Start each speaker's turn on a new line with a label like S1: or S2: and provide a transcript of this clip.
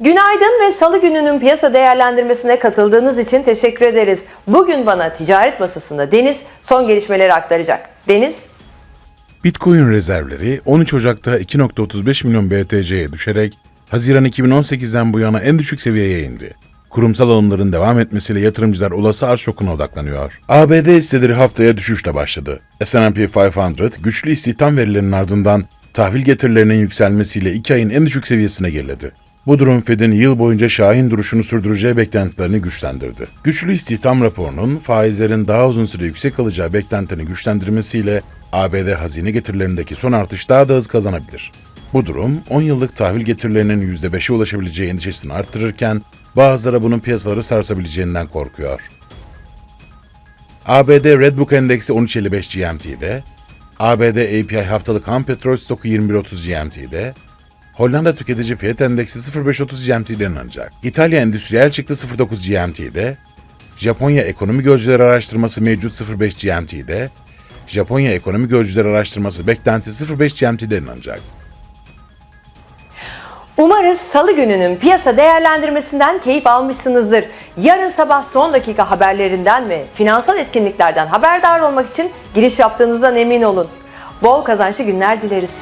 S1: Günaydın ve salı gününün piyasa değerlendirmesine katıldığınız için teşekkür ederiz. Bugün bana ticaret masasında Deniz son gelişmeleri aktaracak. Deniz,
S2: Bitcoin rezervleri 13 Ocak'ta 2.35 milyon BTC'ye düşerek Haziran 2018'den bu yana en düşük seviyeye indi. Kurumsal alımların devam etmesiyle yatırımcılar olası arz şokuna odaklanıyor. ABD hisseleri haftaya düşüşle başladı. S&P 500 güçlü istihdam verilerinin ardından tahvil getirilerinin yükselmesiyle 2 ayın en düşük seviyesine geriledi. Bu durum Fed'in yıl boyunca şahin duruşunu sürdüreceği beklentilerini güçlendirdi. Güçlü istihdam raporunun faizlerin daha uzun süre yüksek kalacağı beklentilerini güçlendirmesiyle ABD hazine getirilerindeki son artış daha da hız kazanabilir. Bu durum 10 yıllık tahvil getirilerinin %5'e ulaşabileceği endişesini arttırırken bazıları bunun piyasaları sarsabileceğinden korkuyor. ABD Redbook Endeksi 13.55 GMT'de, ABD API haftalık ham petrol stoku 21.30 GMT'de, Hollanda Tüketici Fiyat Endeksi 0.530 GMT'de inanacak. İtalya Endüstriyel çıktı 0.9 GMT'de, Japonya Ekonomi Gözcüleri Araştırması mevcut 0.5 GMT'de, Japonya Ekonomi Gözcüleri Araştırması beklenti 0.5 GMT'de inanacak.
S1: umarız salı gününün piyasa değerlendirmesinden keyif almışsınızdır. Yarın sabah son dakika haberlerinden ve finansal etkinliklerden haberdar olmak için giriş yaptığınızdan emin olun. Bol kazançlı günler dileriz.